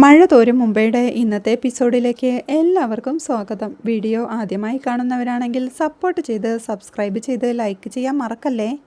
മഴ തോരും മുംബൈയുടെ ഇന്നത്തെ എപ്പിസോഡിലേക്ക് എല്ലാവർക്കും സ്വാഗതം. വീഡിയോ ആദ്യമായി കാണുന്നവരാണെങ്കിൽ സപ്പോർട്ട് ചെയ്ത് സബ്സ്ക്രൈബ് ചെയ്ത് ലൈക്ക് ചെയ്യാൻ മറക്കല്ലേ?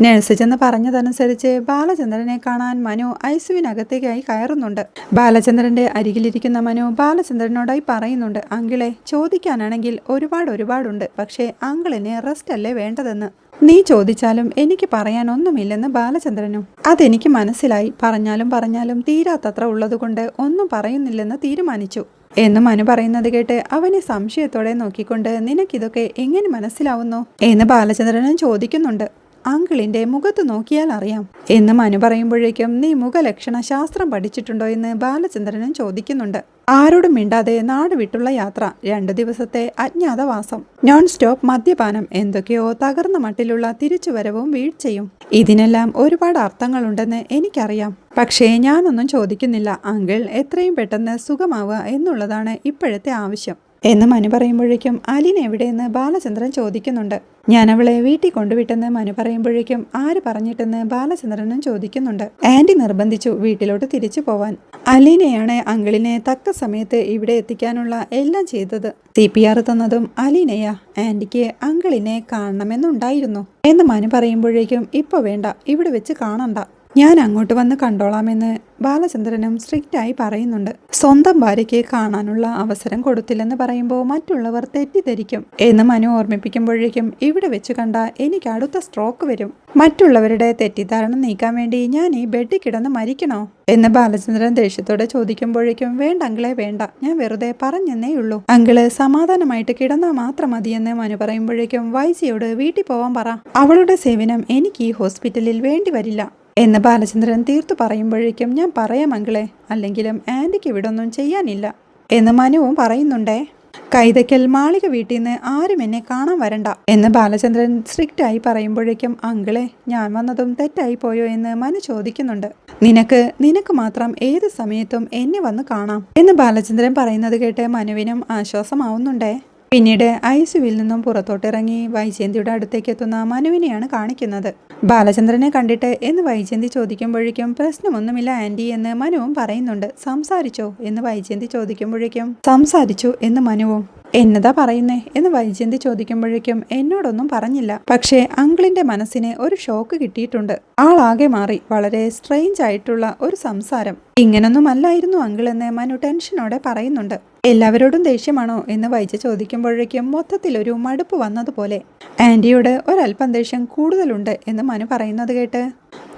നഴ്സ് ചെന്ന് പറഞ്ഞതനുസരിച്ച് ബാലചന്ദ്രനെ കാണാൻ മനു ഐസുവിനകത്തേക്കായി കയറുന്നുണ്ട്. ബാലചന്ദ്രന്റെ അരികിലിരിക്കുന്ന മനു ബാലചന്ദ്രനോടായി പറയുന്നുണ്ട് അങ്കിളെ ചോദിക്കാനാണെങ്കിൽ ഒരുപാട് ഒരുപാടുണ്ട് പക്ഷേ അങ്കിളിന് റെസ്റ്റ് അല്ലേ വേണ്ടതെന്ന്? നീ ചോദിച്ചാലും എനിക്ക് പറയാനൊന്നുമില്ലെന്ന് ബാലചന്ദ്രനും. അതെനിക്ക് മനസ്സിലായി. പറഞ്ഞാലും പറഞ്ഞാലും തീരാത്തത്ര ഉള്ളതുകൊണ്ട് ഒന്നും പറയുന്നില്ലെന്ന് തീരുമാനിച്ചു. എന്ന് മനു പറയുന്നത് കേട്ട് അവനെ സംശയത്തോടെ നോക്കിക്കൊണ്ട് നിനക്കിതൊക്കെ എങ്ങനെ മനസ്സിലാവുന്നു? എന്ന് ബാലചന്ദ്രനും ചോദിക്കുന്നുണ്ട്. അങ്കിളിന്റെ മുഖത്ത് നോക്കിയാൽ അറിയാം. എന്ന് മനു പറയുമ്പോഴേക്കും നീ മുഖലക്ഷണ ശാസ്ത്രം പഠിച്ചിട്ടുണ്ടോ എന്ന് ബാലചന്ദ്രനും ചോദിക്കുന്നുണ്ട്. ആരോടും മിണ്ടാതെ നാട് വിട്ടുള്ള യാത്ര രണ്ടു ദിവസത്തെ അജ്ഞാതവാസം നോൺ സ്റ്റോപ്പ് മദ്യപാനം എന്തൊക്കെയോ തകർന്ന മട്ടിലുള്ള തിരിച്ചുവരവും വീഴ്ചയും. ഇതിനെല്ലാം ഒരുപാട് അർത്ഥങ്ങളുണ്ടെന്ന് എനിക്കറിയാം. പക്ഷേ ഞാനൊന്നും ചോദിക്കുന്നില്ല അങ്കിൾ എത്രയും പെട്ടെന്ന് സുഖമാവുക എന്നുള്ളതാണ് ഇപ്പോഴത്തെ ആവശ്യം. എന്ന് മനു പറയുമ്പോഴേക്കും അലിൻ എവിടെയെന്ന് ബാലചന്ദ്രൻ ചോദിക്കുന്നുണ്ട്. ഞാൻ അവളെ വീട്ടിൽ കൊണ്ടുവിട്ടെന്ന് മനു പറയുമ്പോഴേക്കും ആര് പറഞ്ഞിട്ടെന്ന് ബാലചന്ദ്രനും ചോദിക്കുന്നുണ്ട്. ആന്റി നിർബന്ധിച്ചു വീട്ടിലോട്ട് തിരിച്ചു പോവാൻ. അലീനയാണ് അങ്കിളിനെ തക്ക സമയത്ത് ഇവിടെ എത്തിക്കാനുള്ള എല്ലാം ചെയ്തത്. സി പി ആർ തന്നതും അലീനയാ. ആന്റിക്ക് അങ്കിളിനെ കാണണമെന്നുണ്ടായിരുന്നു. എന്ന് മനു പറയുമ്പോഴേക്കും ഇപ്പൊ വേണ്ട ഇവിടെ വെച്ച് കാണണ്ട. ഞാൻ അങ്ങോട്ട് വന്ന് കണ്ടോളാമെന്ന് ബാലചന്ദ്രനും സ്ട്രിക്റ്റായി പറയുന്നുണ്ട്. സ്വന്തം ഭാര്യയ്ക്ക് കാണാനുള്ള അവസരം കൊടുത്തില്ലെന്ന് പറയുമ്പോൾ മറ്റുള്ളവർ തെറ്റിദ്ധരിക്കും എന്ന് മനു ഓർമ്മിപ്പിക്കുമ്പോഴേക്കും ഇവിടെ വെച്ച് കണ്ട എനിക്ക് അടുത്ത സ്ട്രോക്ക് വരും. മറ്റുള്ളവരുടെ തെറ്റിദ്ധാരണ നീക്കാൻ വേണ്ടി ഞാൻ ഈ ബെഡിൽ കിടന്ന് മരിക്കണോ? എന്ന് ബാലചന്ദ്രൻ ദേഷ്യത്തോടെ ചോദിക്കുമ്പോഴേക്കും വേണ്ട അങ്കിളെ വേണ്ട. ഞാൻ വെറുതെ പറഞ്ഞെന്നേ ഉള്ളൂ. അങ്കിൾ സമാധാനമായിട്ട് കിടന്നാൽ മാത്രം മതിയെന്ന് മനു പറയുമ്പോഴേക്കും വൈസിയോട് വീട്ടിൽ പോവാൻ പറ. അവളുടെ സേവനം എനിക്ക് ഈ ഹോസ്പിറ്റലിൽ വേണ്ടി വരില്ല. എന്ന് ബാലചന്ദ്രൻ തീർത്തു പറയുമ്പോഴേക്കും ഞാൻ പറയാം മംഗളെ അല്ലെങ്കിലും ആന്റിക്ക് ഇവിടെ ഒന്നും ചെയ്യാനില്ല. എന്ന് മനുവും പറയുന്നുണ്ടേ. കൈതയ്ക്കൽ മാളിക വീട്ടിൽ നിന്ന് ആരും എന്നെ കാണാൻ വരണ്ട. എന്ന് ബാലചന്ദ്രൻ സ്ട്രിക്റ്റായി പറയുമ്പോഴേക്കും അങ്കിളെ ഞാൻ വന്നതും തെറ്റായി പോയോ എന്ന് മനു ചോദിക്കുന്നുണ്ട്. നിനക്ക് നിനക്ക് മാത്രം ഏത് സമയത്തും എന്നെ വന്ന് കാണാം. എന്ന് ബാലചന്ദ്രൻ പറയുന്നത് കേട്ട് മനുവിനും ആശ്വാസമാവുന്നുണ്ടേ. പിന്നീട് ഐസുവിൽ നിന്നും പുറത്തോട്ടിറങ്ങി വൈജയന്തിയുടെ അടുത്തേക്ക് എത്തുന്ന മനുവിനെയാണ് കാണിക്കുന്നത്. ബാലചന്ദ്രനെ കണ്ടിട്ട് എന്ന് വൈജയന്തി ചോദിക്കുമ്പോഴേക്കും പ്രശ്നമൊന്നുമില്ല ആന്റി എന്ന് മനുവും പറയുന്നുണ്ട്. സംസാരിച്ചോ എന്ന് വൈജയന്തി ചോദിക്കുമ്പോഴേക്കും സംസാരിച്ചു എന്ന് മനുവും എന്നതാ പറയുന്നേ? എന്ന് വൈജയന്തി ചോദിക്കുമ്പോഴേക്കും എന്നോടൊന്നും പറഞ്ഞില്ല. പക്ഷേ അങ്കിളിന്റെ മനസ്സിന് ഒരു ഷോക്ക് കിട്ടിയിട്ടുണ്ട്. ആളാകെ മാറി. വളരെ സ്ട്രെയിഞ്ച് ആയിട്ടുള്ള ഒരു സംസാരം. ഇങ്ങനൊന്നും അല്ലായിരുന്നു അങ്കിൾ എന്ന് മനു ടെൻഷനോടെ പറയുന്നുണ്ട്. എല്ലാവരോടും ദേഷ്യമാണോ എന്ന് വൈജ ചോദിക്കുമ്പോഴേക്കും മൊത്തത്തിൽ ഒരു മടുപ്പ് വന്നതുപോലെ ആന്റിയോട് ഒരല്പം ദേഷ്യം കൂടുതലുണ്ട് എന്ന് മനു പറയുന്നത് കേട്ട്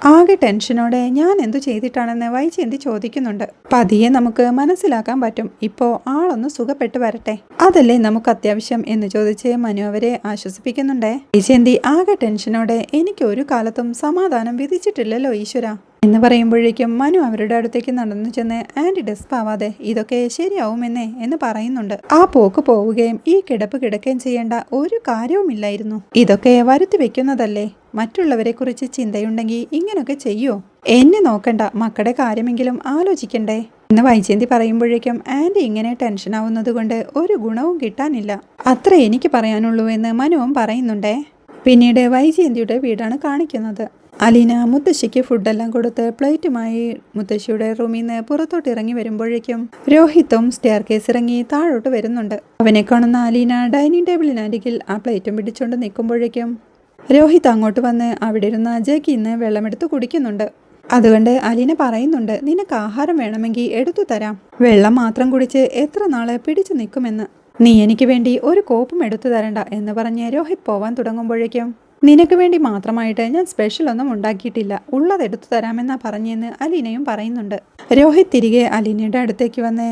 ആകെ ടെൻഷനോടെ ഞാൻ എന്തു ചെയ്തിട്ടാണെന്ന് വൈചേന്തി ചോദിക്കുന്നുണ്ട്? പതിയെ നമുക്ക് മനസ്സിലാക്കാൻ പറ്റും. ഇപ്പോൾ ആളൊന്ന് സുഖപ്പെട്ട് വരട്ടെ. അതല്ലേ നമുക്ക് അത്യാവശ്യം എന്ന് ചോദിച്ച് മനു അവരെ ആശ്വസിപ്പിക്കുന്നുണ്ടേ? വൈചേന്തി ആകെ ടെൻഷനോടെ എനിക്ക് ഒരു കാലത്തും സമാധാനം വിധിച്ചിട്ടില്ലല്ലോ ഈശ്വര. എന്ന് പറയുമ്പോഴേക്കും മനു അവരുടെ അടുത്തേക്ക് നടന്നു ചെന്ന് ആന്റി ഡെസ്പ് ആവാതെ ഇതൊക്കെ ശരിയാവുമെന്നേ എന്ന് പറയുന്നുണ്ട്. ആ പോക്ക് പോവുകയും ഈ കിടപ്പ് കിടക്കുകയും ചെയ്യേണ്ട ഒരു കാര്യവുമില്ലായിരുന്നു. ഇതൊക്കെ വരുത്തി വെക്കുന്നതല്ലേ? മറ്റുള്ളവരെ കുറിച്ച് ചിന്തയുണ്ടെങ്കിൽ ഇങ്ങനൊക്കെ ചെയ്യോ? എന്നെ നോക്കണ്ട മക്കളുടെ കാര്യമെങ്കിലും ആലോചിക്കണ്ടേ? എന്ന് വൈജയന്തി പറയുമ്പോഴേക്കും ആന്റി ഇങ്ങനെ ടെൻഷൻ ആവുന്നത് കൊണ്ട് ഒരു ഗുണവും കിട്ടാനില്ല. അത്ര എനിക്ക് പറയാനുള്ളൂ എന്ന് മനുവും പറയുന്നുണ്ടേ. പിന്നീട് വൈജയന്തിയുടെ വീടാണ് കാണിക്കുന്നത്. അലീന മുത്തശ്ശിക്ക് ഫുഡെല്ലാം കൊടുത്ത് പ്ലേറ്റുമായി മുത്തശ്ശിയുടെ റൂമിൽ നിന്ന് പുറത്തോട്ട് ഇറങ്ങി വരുമ്പോഴേക്കും രോഹിത്തും സ്റ്റെയർ കേസ് ഇറങ്ങി താഴോട്ട് വരുന്നുണ്ട്. അവനെ കാണുന്ന അലീന ഡൈനിങ് ടേബിളിനരികിൽ ആ പ്ലേറ്റും പിടിച്ചുകൊണ്ട് നിൽക്കുമ്പോഴേക്കും രോഹിത് അങ്ങോട്ട് വന്ന് അവിടെ ഇരുന്ന അജയ്ക്ക് ഇന്ന് വെള്ളമെടുത്ത് കുടിക്കുന്നുണ്ട്. അതുകൊണ്ട് അലീന പറയുന്നുണ്ട് നിനക്ക് ആഹാരം വേണമെങ്കിൽ എടുത്തു തരാം. വെള്ളം മാത്രം കുടിച്ച് എത്ര നാൾ പിടിച്ചു നിൽക്കുമെന്ന്. നീ എനിക്ക് വേണ്ടി ഒരു കോപ്പും എടുത്തു തരണ്ട എന്ന് പറഞ്ഞ് രോഹിത് പോവാൻ തുടങ്ങുമ്പോഴേക്കും നിനക്ക് വേണ്ടി മാത്രമായിട്ട് ഞാൻ സ്പെഷ്യൽ ഒന്നും ഉണ്ടാക്കിയിട്ടില്ല. ഉള്ളത് എടുത്തു തരാമെന്നാ പറഞ്ഞെന്ന് അലീനയും പറയുന്നുണ്ട്. രോഹിത് തിരികെ അലീനയുടെ അടുത്തേക്ക് വന്ന്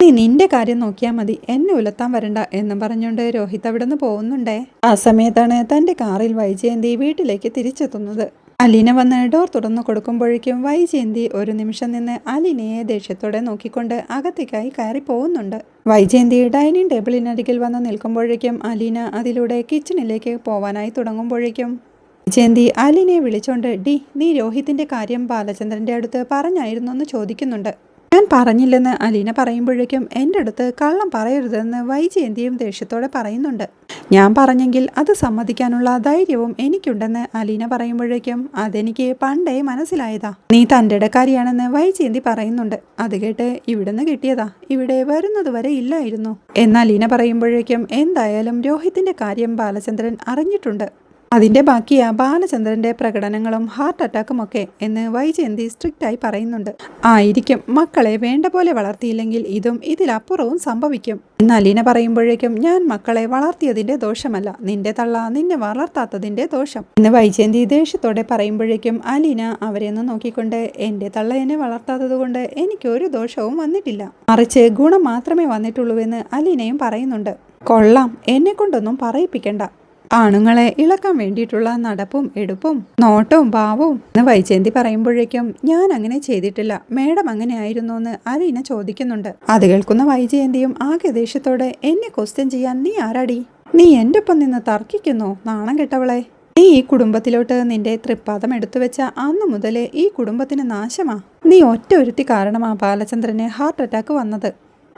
നീ നിന്റെ കാര്യം നോക്കിയാൽ മതി. എന്നെ ഉലത്താൻ വരണ്ട എന്നും പറഞ്ഞുകൊണ്ട് രോഹിത് അവിടെ നിന്ന് പോകുന്നുണ്ടേ. ആ സമയത്താണ് തന്റെ കാറിൽ വൈജയന്തി വീട്ടിലേക്ക് തിരിച്ചെത്തുന്നത്. അലീന വന്ന് ഡോർ തുറന്നു കൊടുക്കുമ്പോഴേക്കും വൈജയന്തി ഒരു നിമിഷം നിന്ന് അലീനയെ ദേഷ്യത്തോടെ നോക്കിക്കൊണ്ട് അകത്തേക്കായി കയറി പോകുന്നുണ്ട്. വൈജയന്തി ഡൈനിങ് ടേബിളിനരികിൽ വന്ന് നിൽക്കുമ്പോഴേക്കും അലീന അതിലൂടെ കിച്ചണിലേക്ക് പോവാനായി തുടങ്ങുമ്പോഴേക്കും വൈജയന്തി അലീനയെ വിളിച്ചോണ്ട് ഡി നീ രോഹിത്തിന്റെ കാര്യം ബാലചന്ദ്രന്റെ അടുത്ത് പറഞ്ഞായിരുന്നു എന്ന് ചോദിക്കുന്നുണ്ട്. ഞാൻ പറഞ്ഞില്ലെന്ന് അലീന പറയുമ്പോഴേക്കും എന്റെ അടുത്ത് കള്ളം പറയരുതെന്ന് വൈജയന്തിയും ദേഷ്യത്തോടെ പറയുന്നുണ്ട്. ഞാൻ പറഞ്ഞെങ്കിൽ അത് സമ്മതിക്കാനുള്ള ധൈര്യവും എനിക്കുണ്ടെന്ന് അലീന പറയുമ്പോഴേക്കും അതെനിക്ക് പണ്ടേ മനസ്സിലായതാ. നീ തന്റെ ഇടക്കാരിയാണെന്ന് വൈജയന്തി പറയുന്നുണ്ട്. അത് കേട്ട് ഇവിടുന്ന് കിട്ടിയതാ. ഇവിടെ വരുന്നത് വരെ ഇല്ലായിരുന്നു. എന്ന് അലീന പറയുമ്പോഴേക്കും എന്തായാലും രോഹിത്തിന്റെ കാര്യം ബാലചന്ദ്രൻ അറിഞ്ഞിട്ടുണ്ട്. അതിന്റെ ബാക്കിയാ ബാലചന്ദ്രന്റെ പ്രകടനങ്ങളും ഹാർട്ട് അറ്റാക്കും ഒക്കെ എന്ന് വൈജയന്തി സ്ട്രിക്റ്റായി പറയുന്നുണ്ട്. ആയിരിക്കും. മക്കളെ വേണ്ട പോലെ വളർത്തിയില്ലെങ്കിൽ ഇതും ഇതിലപ്പുറവും സംഭവിക്കും. എന്ന് അലീന പറയുമ്പോഴേക്കും ഞാൻ മക്കളെ വളർത്തിയതിന്റെ ദോഷമല്ല. നിന്റെ തള്ള നിന്നെ വളർത്താത്തതിന്റെ ദോഷം. എന്ന് വൈജയന്തി ദേഷ്യത്തോടെ പറയുമ്പോഴേക്കും അലീന അവരെയൊന്ന് നോക്കിക്കൊണ്ട് എന്റെ തള്ള എന്നെ എനിക്ക് ഒരു ദോഷവും വന്നിട്ടില്ല. മറിച്ച് ഗുണം മാത്രമേ വന്നിട്ടുള്ളൂവെന്ന് അലീനയും പറയുന്നുണ്ട്. കൊള്ളാം. എന്നെ കൊണ്ടൊന്നും പറയിപ്പിക്കണ്ട. ആണുങ്ങളെ ഇളക്കാൻ വേണ്ടിയിട്ടുള്ള നടപ്പും എടുപ്പും നോട്ടവും ഭാവവും എന്ന് വൈജയന്തി പറയുമ്പോഴേക്കും ഞാൻ അങ്ങനെ ചെയ്തിട്ടില്ല. മേഡം അങ്ങനെ ആയിരുന്നു എന്ന് അലീന ചോദിക്കുന്നുണ്ട്. അത് കേൾക്കുന്ന വൈജയന്തിയും ആകെ ദേഷ്യത്തോടെ എന്നെ ക്വസ്റ്റ്യൻ ചെയ്യാൻ നീ ആരാടി? നീ എന്റെ ഒപ്പം നിന്ന് തർക്കിക്കുന്നു നാണം കെട്ടവളെ. നീ ഈ കുടുംബത്തിലോട്ട് നിന്റെ തൃപ്പാദം എടുത്തു വെച്ച അന്ന് മുതലേ ഈ കുടുംബത്തിന് നാശമാ. നീ ഒറ്റ ഒരുത്തി കാരണമാ ബാലചന്ദ്രന് ഹാർട്ട് അറ്റാക്ക് വന്നത്.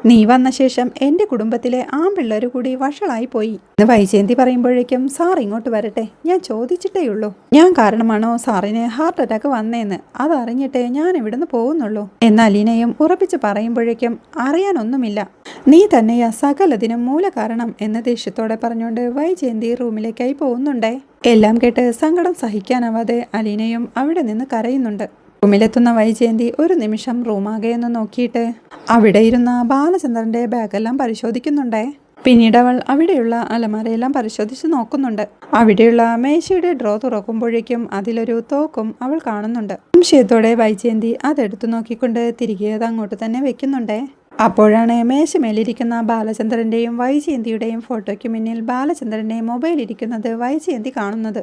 നീ വന്ന ശേഷം എന്റെ കുടുംബത്തിലെ ആൺപിള്ളേർ കൂടി വഷളായി പോയി. എന്ന് വൈജയന്തി പറയുമ്പോഴേക്കും സാർ ഇങ്ങോട്ട് വരട്ടെ. ഞാൻ ചോദിച്ചിട്ടേ ഉള്ളൂ ഞാൻ കാരണമാണോ സാറിന് ഹാർട്ട് അറ്റാക്ക് വന്നേന്ന്? അതറിഞ്ഞിട്ടേ ഞാൻ ഇവിടുന്ന് പോകുന്നുള്ളൂ. എന്ന് അലീനയും ഉറപ്പിച്ച് പറയുമ്പോഴേക്കും അറിയാനൊന്നുമില്ല. നീ തന്നെയാ സകലതിനും മൂല കാരണം എന്ന ദേഷ്യത്തോടെ പറഞ്ഞുകൊണ്ട് വൈജയന്തി റൂമിലേക്കായി പോകുന്നുണ്ടേ. എല്ലാം കേട്ട് സങ്കടം സഹിക്കാനാവാതെ അലീനയും അവിടെ നിന്ന് കരയുന്നുണ്ട്. റൂമിലെത്തുന്ന വൈജയന്തി ഒരു നിമിഷം റൂമാകെ ഒന്ന് നോക്കിയിട്ട് അവിടെ ഇരുന്ന ബാലചന്ദ്രന്റെ ബാഗെല്ലാം പരിശോധിക്കുന്നുണ്ടേ. പിന്നീട് അവൾ അവിടെയുള്ള അലമാരയെല്ലാം പരിശോധിച്ച് നോക്കുന്നുണ്ട്. അവിടെയുള്ള മേശയുടെ ഡ്രോ തുറക്കുമ്പോഴേക്കും അതിലൊരു തോക്കും അവൾ കാണുന്നുണ്ട്. സംശയത്തോടെ വൈജയന്തി അതെടുത്തു നോക്കിക്കൊണ്ട് തിരികെ അത് അങ്ങോട്ട് തന്നെ വെക്കുന്നുണ്ടേ. അപ്പോഴാണ് മേശമേലിരിക്കുന്ന ബാലചന്ദ്രന്റെയും വൈജയന്തിയുടെയും ഫോട്ടോയ്ക്ക് മുന്നിൽ ബാലചന്ദ്രന്റെ മൊബൈൽ ഇരിക്കുന്നത് വൈജയന്തി കാണുന്നത്.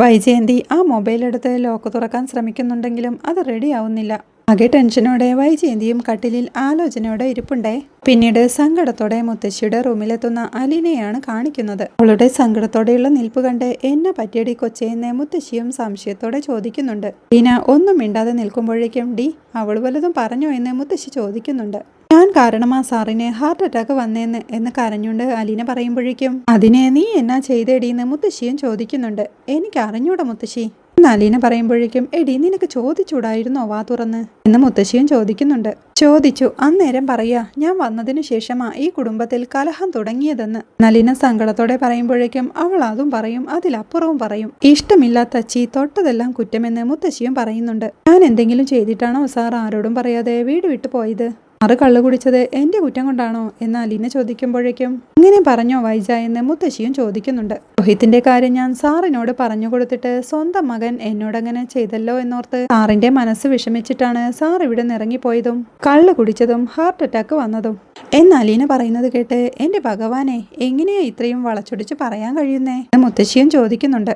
വൈജയന്തി ആ മൊബൈൽ എടുത്ത് ലോക്ക് തുറക്കാൻ ശ്രമിക്കുന്നുണ്ടെങ്കിലും അത് റെഡി ആവുന്നില്ല. ആകെ ടെൻഷനോടെ വൈജയന്തിയും കട്ടിലിൽ ആലോചനയോടെ ഇരിപ്പുണ്ടേ. പിന്നീട് സങ്കടത്തോടെ മുത്തശ്ശിയുടെ റൂമിലെത്തുന്ന അലീനയാണ് കാണിക്കുന്നത്. അവളുടെ സങ്കടത്തോടെയുള്ള നിൽപ്പ് കണ്ട് എന്നെ പറ്റിയടി കൊച്ചയെന്ന് മുത്തശ്ശിയും സംശയത്തോടെ ചോദിക്കുന്നുണ്ട്. അലീന ഒന്നും മിണ്ടാതെ നിൽക്കുമ്പോഴേക്കും ഡി അവൾ വല്ലതും പറഞ്ഞോ എന്ന് മുത്തശ്ശി ചോദിക്കുന്നുണ്ട്. ഞാൻ കാരണമാ സാറിന് ഹാർട്ട് അറ്റാക്ക് വന്നേന്ന് എന്ന് കരഞ്ഞുകൊണ്ട് അലീന പറയുമ്പോഴേക്കും അതിനെ നീ എന്നാ ചെയ്തേടിയെന്ന് മുത്തശ്ശിയും ചോദിക്കുന്നുണ്ട്. എനിക്ക് അറിഞ്ഞൂടാ മുത്തശ്ശി. എന്ന് അലീന പറയുമ്പോഴേക്കും എടി നിനക്ക് ചോദിച്ചൂടായിരുന്നോ? വാ തുറന്ന്. എന്ന് മുത്തശ്ശിയും ചോദിക്കുന്നുണ്ട്. ചോദിച്ചു. അന്നേരം പറയാ ഞാൻ വന്നതിനു ശേഷമാ ഈ കുടുംബത്തിൽ കലഹം തുടങ്ങിയതെന്ന്. നലിന സങ്കടത്തോടെ പറയുമ്പോഴേക്കും അവൾ അതും പറയും അതിലപ്പുറവും പറയും. ഇഷ്ടമില്ലാത്ത അച്ചി തൊട്ടതെല്ലാം കുറ്റമെന്ന് മുത്തശ്ശിയും പറയുന്നുണ്ട്. ഞാൻ എന്തെങ്കിലും ചെയ്തിട്ടാണോ സാർ ആരോടും പറയാതെ വീട് വിട്ടു പോയത്? ആറ് കള്ളു കുടിച്ചത് എന്റെ കുറ്റം കൊണ്ടാണോ എന്ന് അലീന ചോദിക്കുമ്പോഴേക്കും ഇങ്ങനെ പറഞ്ഞോ വൈജ എന്ന് മുത്തശ്ശിയും ചോദിക്കുന്നുണ്ട്. രോഹിത്തിന്റെ കാര്യം ഞാൻ സാറിനോട് പറഞ്ഞു കൊടുത്തിട്ട് സ്വന്തം മകൻ എന്നോടങ്ങനെ ചെയ്തല്ലോ എന്നോർത്ത് സാറിന്റെ മനസ്സ് വിഷമിച്ചിട്ടാണ് സാർ ഇവിടെ നിന്ന് ഇറങ്ങിപ്പോയതും കള്ളു കുടിച്ചതും ഹാർട്ട് അറ്റാക്ക് വന്നതും. എന്ന് അലീന പറയുന്നത് കേട്ട് എന്റെ ഭഗവാനെ എങ്ങനെയാ ഇത്രയും വളച്ചൊടിച്ച് പറയാൻ കഴിയുന്നേ? മുത്തശ്ശിയും ചോദിക്കുന്നുണ്ട്.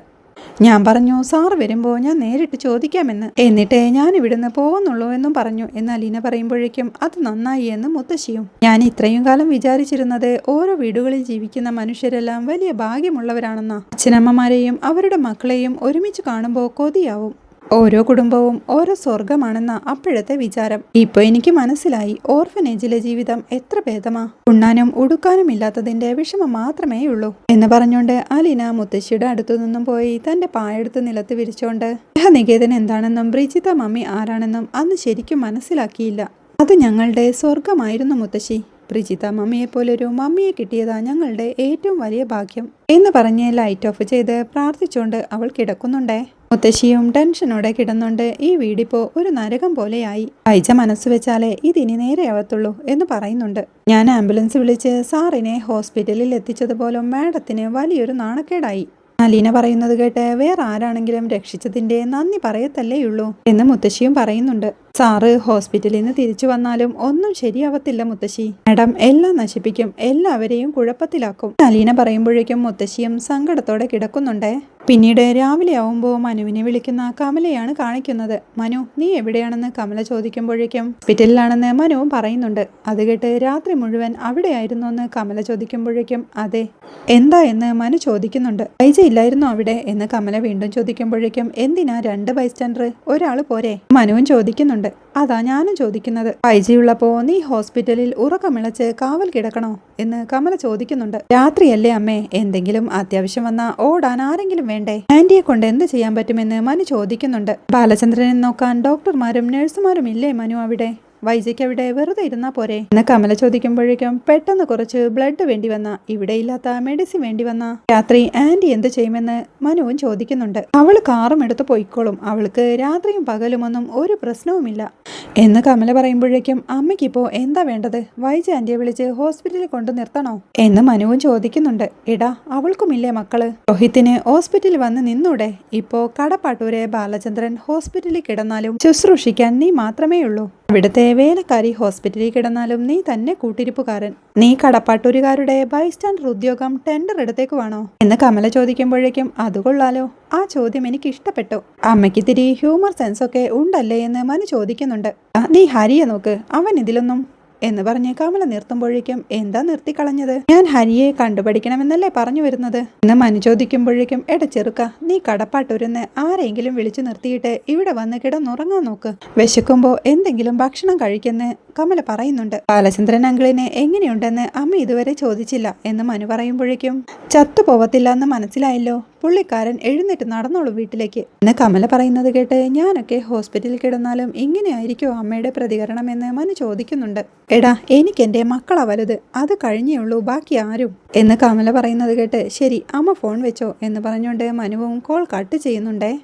ഞാൻ പറഞ്ഞു സാർ വരുമ്പോൾ ഞാൻ നേരിട്ട് ചോദിക്കാമെന്ന്. എന്നിട്ടേ ഞാൻ ഇവിടുന്ന് പോകുന്നുള്ളൂ എന്നും പറഞ്ഞു. എന്നാൽ ഇന പറയുമ്പോഴേക്കും അത് നന്നായി എന്ന് മുത്തശ്ശിയും. ഞാൻ ഇത്രയും കാലം വിചാരിച്ചിരുന്നത് ഓരോ വീടുകളിൽ ജീവിക്കുന്ന മനുഷ്യരെല്ലാം വലിയ ഭാഗ്യമുള്ളവരാണെന്നാ. അച്ഛനമ്മമാരെയും അവരുടെ മക്കളെയും ഒരുമിച്ച് കാണുമ്പോൾ കൊതിയാവും. ഓരോ കുടുംബവും ഓരോ സ്വർഗമാണെന്ന അപ്പോഴത്തെ വിചാരം. ഇപ്പൊ എനിക്ക് മനസ്സിലായി ഓർഫനേജിലെ ജീവിതം എത്ര ഭേദമാ. ഉണ്ണാനും ഉടുക്കാനും ഇല്ലാത്തതിന്റെ വിഷമം മാത്രമേ ഉള്ളൂ എന്ന് പറഞ്ഞുകൊണ്ട് അലീന മുത്തശ്ശിയുടെ അടുത്തു നിന്നും പോയി തന്റെ പായെടുത്ത് നിലത്ത് വിരിച്ചോണ്ട് നികേതൻ എന്താണെന്നും ബ്രിജിത മമ്മി ആരാണെന്നും അന്ന് ശരിക്കും മനസ്സിലാക്കിയില്ല. അത് ഞങ്ങളുടെ സ്വർഗമായിരുന്നു മുത്തശ്ശി. ബ്രിജിത മമ്മിയെ പോലൊരു മമ്മിയെ കിട്ടിയതാ ഞങ്ങളുടെ ഏറ്റവും വലിയ ഭാഗ്യം എന്ന് പറഞ്ഞ് ലൈറ്റ് ഓഫ് ചെയ്ത് പ്രാർത്ഥിച്ചുകൊണ്ട് അവൾ കിടക്കുന്നുണ്ടേ. മുത്തശ്ശിയും ടെൻഷനോടെ കിടന്നുണ്ട്. ഈ വീടിപ്പോ ഒരു നരകം പോലെയായി. അയച്ച മനസ്സ് വെച്ചാലേ ഇതിനി നേരെയാവത്തുള്ളൂ എന്ന് പറയുന്നുണ്ട്. ഞാൻ ആംബുലൻസ് വിളിച്ച് സാറിനെ ഹോസ്പിറ്റലിൽ എത്തിച്ചതുപോലും മാഡത്തിന് വലിയൊരു നാണക്കേടായി. അലീന പറയുന്നത് കേട്ട് വേറെ ആരാണെങ്കിലും രക്ഷിച്ചതിന്റെ നന്ദി പറയത്തല്ലേയുള്ളൂ എന്ന് മുത്തശ്ശിയും പറയുന്നുണ്ട്. സാറ് ഹോസ്പിറ്റലിൽ നിന്ന് തിരിച്ചു വന്നാലും ഒന്നും ശരിയാവത്തില്ല മുത്തശ്ശി. മാഡം എല്ലാം നശിപ്പിക്കും. എല്ലാവരെയും കുഴപ്പത്തിലാക്കും. അലീന പറയുമ്പോഴേക്കും മുത്തശ്ശിയും സങ്കടത്തോടെ കിടക്കുന്നുണ്ടേ. പിന്നീട് രാവിലെ ആവുമ്പോൾ മനുവിനെ വിളിക്കുന്ന കമലയാണ് കാണിക്കുന്നത്. മനു നീ എവിടെയാണെന്ന് കമല ചോദിക്കുമ്പോഴേക്കും ഹോസ്പിറ്റലിലാണെന്ന് മനുവും പറയുന്നുണ്ട്. അത് കേട്ട് രാത്രി മുഴുവൻ അവിടെയായിരുന്നു എന്ന് കമല ചോദിക്കുമ്പോഴേക്കും അതെ എന്താ എന്ന് മനു ചോദിക്കുന്നുണ്ട്. പൈസ ഇല്ലായിരുന്നു അവിടെ എന്ന് കമല വീണ്ടും ചോദിക്കുമ്പോഴേക്കും എന്തിനാ രണ്ട് ബൈസ്റ്റാൻഡർ ഒരാൾ പോരെ. മനുവും ചോദിക്കുന്നുണ്ട്. ചോദിക്കുന്നുണ്ട് അതാ ഞാനും ചോദിക്കുന്നത് വൈജിയുള്ളപ്പോ നീ ഹോസ്പിറ്റലിൽ ഉറക്കമിളച്ച് കാവൽ കിടക്കണോ? എന്ന് കമല ചോദിക്കുന്നുണ്ട്. രാത്രിയല്ലേ അമ്മേ എന്തെങ്കിലും അത്യാവശ്യം വന്നാ ഓടാൻ ആരെങ്കിലും വേണ്ടേ? ആന്റിയെ കൊണ്ട് എന്ത് ചെയ്യാൻ പറ്റുമെന്ന് മനു ചോദിക്കുന്നുണ്ട്. ബാലചന്ദ്രനെ നോക്കാൻ ഡോക്ടർമാരും നഴ്സുമാരും ഇല്ലേ മനു അവിടെ? വൈജയ്ക്ക് അവിടെ വെറുതെ ഇരുന്നാ പോരെ? എന്ന് കമല ചോദിക്കുമ്പോഴേക്കും പെട്ടെന്ന് കുറച്ച് ബ്ലഡ് വേണ്ടി വന്ന. ഇവിടെ ഇല്ലാത്ത മെഡിസിൻ വേണ്ടി വന്ന. രാത്രി ആന്റി എന്ത് ചെയ്യുമെന്ന് മനുവും ചോദിക്കുന്നുണ്ട്. അവൾ കാറും എടുത്ത് പോയിക്കോളും. അവൾക്ക് രാത്രിയും പകലും ഒന്നും ഒരു പ്രശ്നവുമില്ല. എന്ന് കമല പറയുമ്പോഴേക്കും അമ്മയ്ക്കിപ്പോ എന്താ വേണ്ടത്? വൈജ ആന്റിയെ വിളിച്ച് ഹോസ്പിറ്റലിൽ കൊണ്ടു നിർത്തണോ? എന്ന് മനുവും ചോദിക്കുന്നുണ്ട്. എടാ അവൾക്കുമില്ലേ മക്കൾ? രോഹിത്തിന് ഹോസ്പിറ്റലിൽ വന്ന് നിന്നൂടെ. ഇപ്പോ കടപ്പാട്ടൂരെ ബാലചന്ദ്രൻ ഹോസ്പിറ്റലിൽ കിടന്നാലും ശുശ്രൂഷിക്കാൻ നീ മാത്രമേ ഉള്ളൂ അവിടുത്തെ വേലക്കാരി ഹോസ്പിറ്റലിൽ കിടന്നാലും നീ തന്നെ കൂട്ടിരിപ്പുകാരൻ. നീ കടപ്പാട്ടൂരുകാരുടെ ബൈസ്റ്റാൻഡർ ഉദ്യോഗം ടെൻഡർ എടുത്തേക്ക് വേണോ? എന്ന് കമല ചോദിക്കുമ്പോഴേക്കും അത് കൊള്ളാലോ. ആ ചോദ്യം എനിക്ക് ഇഷ്ടപ്പെട്ടു. അമ്മയ്ക്ക് ഇത്തിരി ഹ്യൂമർ സെൻസ് ഒക്കെ ഉണ്ടല്ലേ? എന്ന് മനു ചോദിക്കുന്നുണ്ട്. "ആ, നീ ഹരിയെ നോക്ക്. അവൻ ഇതിലൊന്നും എന്ന് പറഞ്ഞ് കമല നിർത്തുമ്പോഴേക്കും എന്താ നിർത്തിക്കളഞ്ഞത്? ഞാൻ ഹരിയെ കണ്ടുപഠിക്കണമെന്നല്ലേ പറഞ്ഞു വരുന്നത്? എന്ന് മനു ചോദിക്കുമ്പോഴേക്കും എട ചെറുക്ക നീ കടപ്പാട്ടൊരുന്ന് ആരെങ്കിലും വിളിച്ചു നിർത്തിയിട്ട് ഇവിടെ വന്ന് കിടന്നുറങ്ങാൻ നോക്ക്. വിശക്കുമ്പോ എന്തെങ്കിലും ഭക്ഷണം കഴിക്കുന്ന കമല പറയുന്നുണ്ട്. ബാലചന്ദ്രൻ അങ്കിളിനെ എങ്ങനെയുണ്ടെന്ന് അമ്മ ഇതുവരെ ചോദിച്ചില്ല എന്ന് മനു പറയുമ്പോഴേക്കും ചത്തുപോവത്തില്ല എന്ന് മനസ്സിലായല്ലോ? പുള്ളിക്കാരൻ എഴുന്നേറ്റ് നടന്നോളൂ വീട്ടിലേക്ക്. എന്ന് കമല പറയുന്നത് കേട്ട് ഞാനൊക്കെ ഹോസ്പിറ്റലിൽ കിടന്നാലും ഇങ്ങനെയായിരിക്കും അമ്മയുടെ പ്രതികരണം എന്ന് മനു ചോദിക്കുന്നുണ്ട്. എടാ എനിക്ക് എന്റെ മക്കളാ വലുത്. അത് കഴിഞ്ഞേ ഉള്ളൂ ബാക്കി ആരും. എന്ന് കമല പറയുന്നത് കേട്ട് ശരി അമ്മ ഫോൺ വെച്ചോ എന്ന് പറഞ്ഞുകൊണ്ട് മനുവും കോൾ കട്ട് ചെയ്യുന്നുണ്ടേ.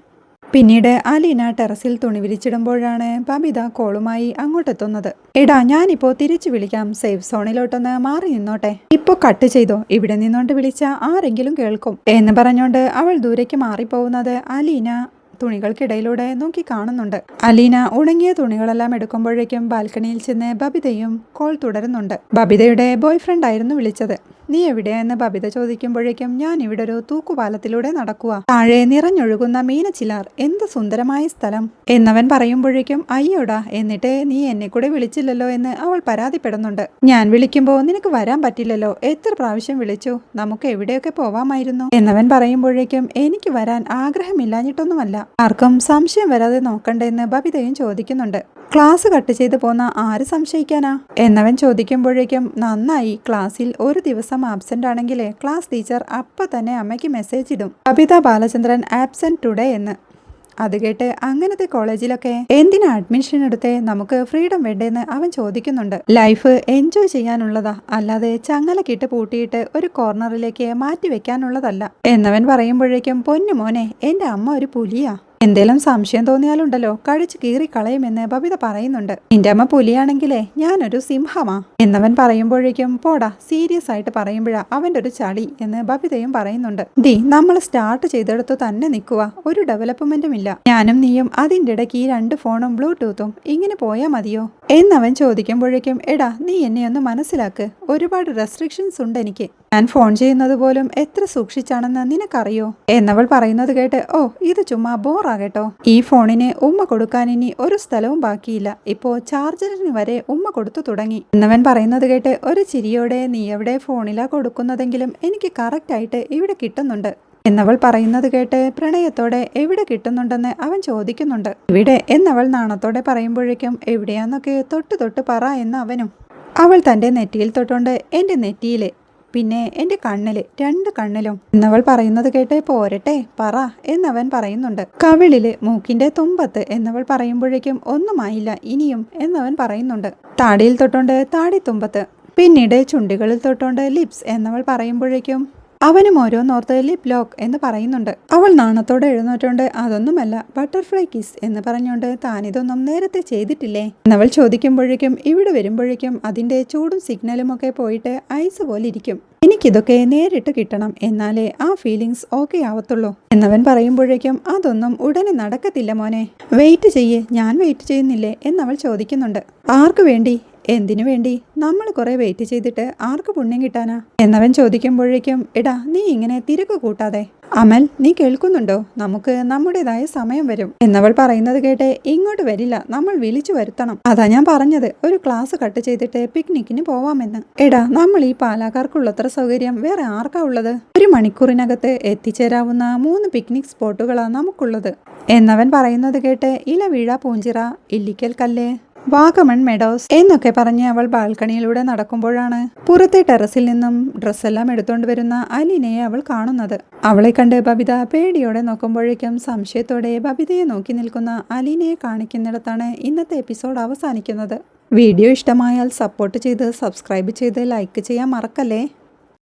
പിന്നീട് അലീന ടെറസിൽ തുണി വിരിച്ചിടുമ്പോഴാണ് ബബിത കോളുമായി അങ്ങോട്ടെത്തുന്നത്. എടാ ഞാനിപ്പോ തിരിച്ചു വിളിക്കാം. സേഫ് സോണിലോട്ടൊന്ന് മാറി നിന്നോട്ടെ. ഇപ്പൊ കട്ട് ചെയ്തോ? ഇവിടെ നിന്നോണ്ട് വിളിച്ച ആരെങ്കിലും കേൾക്കും. എന്ന് പറഞ്ഞോണ്ട് അവൾ ദൂരേക്ക് മാറിപ്പോകുന്നത് അലീന തുണികൾക്കിടയിലൂടെ നോക്കി കാണുന്നുണ്ട്. അലീന ഉണങ്ങിയ തുണികളെല്ലാം എടുക്കുമ്പോഴേക്കും ബാൽക്കണിയിൽ ചെന്ന് ബബിതയും കോൾ തുടരുന്നുണ്ട്. ബബിതയുടെ ബോയ്ഫ്രണ്ട് ആയിരുന്നു വിളിച്ചത്. നീ എവിടെയെന്ന് ബബിത ചോദിക്കുമ്പോഴേക്കും ഞാൻ ഇവിടെ ഒരു തൂക്കുപാലത്തിലൂടെ നടക്കുക താഴെ നിറഞ്ഞൊഴുകുന്ന മീനച്ചിലാർ എന്ത് സുന്ദരമായ സ്ഥലം. എന്നവൻ പറയുമ്പോഴേക്കും അയ്യോടാ എന്നിട്ട് നീ എന്നെ കൂടെ വിളിച്ചില്ലല്ലോ എന്ന് അവൾ പരാതിപ്പെടുന്നുണ്ട്. ഞാൻ വിളിക്കുമ്പോൾ നിനക്ക് വരാൻ പറ്റില്ലല്ലോ. എത്ര പ്രാവശ്യം വിളിച്ചു? നമുക്ക് എവിടെയൊക്കെ പോവാമായിരുന്നു? എന്നവൻ പറയുമ്പോഴേക്കും എനിക്ക് വരാൻ ആഗ്രഹമില്ലാഞ്ഞിട്ടൊന്നുമല്ല. ആർക്കും സംശയം വരാതെ നോക്കണ്ടെന്ന് ബബിതയും ചോദിക്കുന്നുണ്ട്. ക്ലാസ് കട്ട് ചെയ്ത് പോന്ന ആര് സംശയിക്കാനാ? എന്നവൻ ചോദിക്കുമ്പോഴേക്കും നന്നായി ക്ലാസ്സിൽ ഒരു ദിവസം ആബ്സെന്റ് ആണെങ്കിലേ ക്ലാസ് ടീച്ചർ അപ്പ തന്നെ അമ്മയ്ക്ക് മെസ്സേജ് ഇടും. കവിത ബാലചന്ദ്രൻ ആബ്സെന്റ് ടുഡേ എന്ന്. അത് കേട്ട് അങ്ങനത്തെ കോളേജിലൊക്കെ എന്തിനാ അഡ്മിഷൻ എടുത്തേ? നമുക്ക് ഫ്രീഡം വേണ്ടേന്ന് അവൻ ചോദിക്കുന്നുണ്ട്. ലൈഫ് എൻജോയ് ചെയ്യാനുള്ളതാ. അല്ലാതെ ചങ്ങലക്കിട്ട് പൂട്ടിയിട്ട് ഒരു കോർണറിലേക്ക് മാറ്റി വെക്കാനുള്ളതല്ല. എന്നവൻ പറയുമ്പോഴേക്കും പൊന്നു മോനെ എന്റെ അമ്മ ഒരു പുലിയാ. എന്തേലും സംശയം തോന്നിയാലുണ്ടല്ലോ കഴിച്ചു കീറി കളയുമെന്ന് ബബിത പറയുന്നുണ്ട്. നിന്റെ അമ്മ പുലിയാണെങ്കിലേ ഞാനൊരു സിംഹമാ എന്നവൻ പറയുമ്പോഴേക്കും പോടാ സീരിയസ് ആയിട്ട് പറയുമ്പോഴാ അവന്റെ ഒരു ചളി എന്ന് ബബിതയും പറയുന്നുണ്ട്. ദി നമ്മൾ സ്റ്റാർട്ട് ചെയ്തെടുത്തു തന്നെ നിൽക്കുക ഒരു ഡെവലപ്മെന്റും ഇല്ല. ഞാനും നീയും അതിന്റെ ഇടയ്ക്ക് ഈ രണ്ട് ഫോണും ബ്ലൂടൂത്തും ഇങ്ങനെ പോയാൽ മതിയോ? എന്നവൻ ചോദിക്കുമ്പോഴേക്കും എടാ നീ എന്നെ ഒന്ന് മനസ്സിലാക്ക് ഒരുപാട് റെസ്ട്രിക്ഷൻസ് ഉണ്ട് എനിക്ക്. ഞാൻ ഫോൺ ചെയ്യുന്നത് പോലും എത്ര സൂക്ഷിച്ചാണെന്ന് നിനക്കറിയോ? എന്നവൾ പറയുന്നത് കേട്ട് ഓ ഇത് ചുമ്മാ ബോറാകട്ടോ ഈ ഫോണിന് ഉമ്മ കൊടുക്കാൻ ഇനി ഒരു സ്ഥലവും ബാക്കിയില്ല. ഇപ്പോ ചാർജറിന് വരെ ഉമ്മ കൊടുത്തു തുടങ്ങി. എന്നവൻ പറയുന്നത് കേട്ട് ഒരു ചിരിയോടെ നീ എവിടെ ഫോണിലാ കൊടുക്കുന്നതെങ്കിലും എനിക്ക് കറക്റ്റ് ആയിട്ട് ഇവിടെ കിട്ടുന്നുണ്ട്. എന്നവൾ പറയുന്നത് കേട്ട് പ്രണയത്തോടെ എവിടെ കിട്ടുന്നുണ്ടെന്ന് അവൻ ചോദിക്കുന്നുണ്ട്. ഇവിടെ. എന്നവൾ നാണത്തോടെ പറയുമ്പോഴേക്കും എവിടെയാന്നൊക്കെ തൊട്ട് തൊട്ട് പറ എന്ന് അവനും. അവൾ തന്റെ നെറ്റിയിൽ തൊട്ടുണ്ട് എന്റെ നെറ്റിയിലെ. പിന്നെ എന്റെ കണ്ണിൽ രണ്ട് കണ്ണിലും എന്നവൾ പറയുന്നത് കേട്ടേ പോരട്ടെ പറ എന്നവൻ പറയുന്നുണ്ട്. കവിളിൽ മൂക്കിന്റെ തുമ്പത്ത് എന്നവൾ പറയുമ്പോഴേക്കും ഒന്നുമായില്ല ഇനിയും എന്നവൻ പറയുന്നുണ്ട്. താടിയിൽ തൊട്ടുണ്ട് താടി തുമ്പത്ത് പിന്നീട് ചുണ്ടികളിൽ തൊട്ടുണ്ട് ലിപ്സ് എന്നവൾ പറയുമ്പോഴേക്കും അവനും ഓരോന്നോർത്ത് ലിപ് ലോക്ക് എന്ന് പറയുന്നുണ്ട്. അവൾ നാണത്തോടെ എഴുന്നേറ്റുണ്ട് അതൊന്നുമല്ല ബട്ടർഫ്ലൈ കിസ് എന്ന് പറഞ്ഞുകൊണ്ട് താനിതൊന്നും നേരത്തെ ചെയ്തിട്ടില്ലേ? എന്നവൾ ചോദിക്കുമ്പോഴേക്കും ഇവിടെ വരുമ്പോഴേക്കും അതിന്റെ ചൂടും സിഗ്നലും ഒക്കെ പോയിട്ട് ഐസ് പോലെ ഇരിക്കും. എനിക്കിതൊക്കെ നേരിട്ട് കിട്ടണം എന്നാലേ ആ ഫീലിങ്സ് ഓക്കെ ആവത്തുള്ളൂ. എന്നവൻ പറയുമ്പോഴേക്കും അതൊന്നും ഉടനെ നടക്കത്തില്ല മോനെ. വെയിറ്റ് ചെയ്യേ ഞാൻ വെയിറ്റ് ചെയ്യുന്നില്ലേ? എന്നവൾ ചോദിക്കുന്നുണ്ട്. ആർക്കു വേണ്ടി? എന്തിനു വേണ്ടി? നമ്മൾ കുറെ വെയിറ്റ് ചെയ്തിട്ട് ആർക്ക് പുണ്യം കിട്ടാനാ? എന്നവൻ ചോദിക്കുമ്പോഴേക്കും എടാ നീ ഇങ്ങനെ തിരക്ക് കൂട്ടാതെ. അമൽ നീ കേൾക്കുന്നുണ്ടോ? നമുക്ക് നമ്മുടേതായ സമയം വരും. എന്നവൾ പറയുന്നത് കേട്ട് ഇങ്ങോട്ട് വരില്ല നമ്മൾ വിളിച്ചു വരുത്തണം. അതാ ഞാൻ പറഞ്ഞത് ഒരു ക്ലാസ് കട്ട് ചെയ്തിട്ട് പിക്നിക്കിന് പോവാമെന്ന്. എടാ നമ്മൾ ഈ പാലാക്കാർക്കുള്ളത്ര സൗകര്യം വേറെ ആർക്കാ ഉള്ളത്? ഒരു മണിക്കൂറിനകത്ത് എത്തിച്ചേരാവുന്ന മൂന്ന് പിക്നിക് സ്പോട്ടുകളാ നമുക്കുള്ളത്. എന്നവൻ പറയുന്നത് കേട്ട് ഇല വീഴ പൂഞ്ചിറ ഇല്ലിക്കൽ കല്ല്. വാഗമൺ മെഡോസ് എന്നൊക്കെ പറഞ്ഞ് അവൾ ബാൽക്കണിയിലൂടെ നടക്കുമ്പോഴാണ് പുറത്തെ ടെറസിൽ നിന്നും ഡ്രസ്സെല്ലാം എടുത്തുകൊണ്ട് വരുന്ന അലീനയെ അവൾ കാണുന്നത്. അവളെ കണ്ട് ബബിത പേടിയോടെ നോക്കുമ്പോഴേക്കും സംശയത്തോടെ ബബിതയെ നോക്കി നിൽക്കുന്ന അലീനയെ കാണിക്കുന്നിടത്താണ് ഇന്നത്തെ എപ്പിസോഡ് അവസാനിക്കുന്നത്. വീഡിയോ ഇഷ്ടമായാൽ സപ്പോർട്ട് ചെയ്ത് സബ്സ്ക്രൈബ് ചെയ്ത് ലൈക്ക് ചെയ്യാൻ മറക്കല്ലേ?